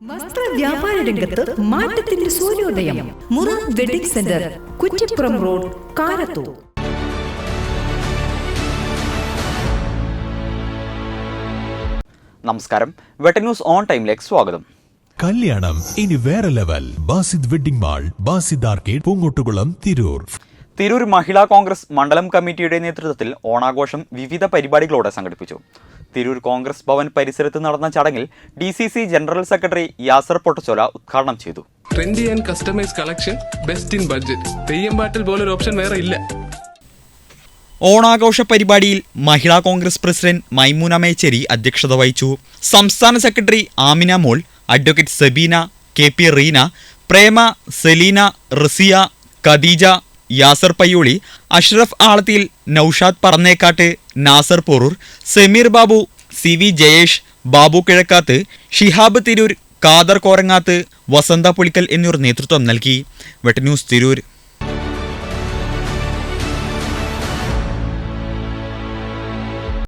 വസ്ത്ര വ്യാപാര രംഗത്ത് മാറ്റത്തിന്റെ സൂര്യോദയം. മുറ wedding centre Kuttippuram road Karathur. നമസ്കാരം. വെട്ട ന്യൂസ് ഓൺ ടൈമിലേക്ക് സ്വാഗതം. കല്യാണം ഇനി വേറെ level. Basid wedding mall Basid arcade Poongottukulam Tirur. Tirur Mahila Congress മണ്ഡലം കമ്മിറ്റിയുടെ നേതൃത്വത്തിൽ ഓണാഘോഷം വിവിധ പരിപാടികളോടെ സംഘടിപ്പിച്ചു. തിരൂർ കോൺഗ്രസ് ഭവൻ പരിസരത്ത് നടന്ന ചടങ്ങിൽ D C C general secretary Yasar Pottachola ഉദ്ഘാടനം ചെയ്തു. Trendy and customise collection best in budget Theyyam Pattil പോലൊരു ഓപ്ഷൻ വേറെ ഇല്ല. ഓണാഘോഷ പരിപാടിയിൽ മഹിളാ കോൺഗ്രസ് പ്രസിഡന്റ് മൈമൂന മേച്ചേരി അധ്യക്ഷത വഹിച്ചു. സംസ്ഥാന secretary Amina Mol advocate Sabeena K P Reena Prema Selina Raziya Khadeeja Yasar Payyoli Ashraf Alathiyil Noushad Parannekkatt Nasar Porur Sameer Babu C V Jayesh Babu Kizhakkath Shihab Tirur Kader Korangath Vasantha Pulikkal എന്നിവർ നേതൃത്വം നൽകി. വെട്ടന്യൂസ് തിരൂർ.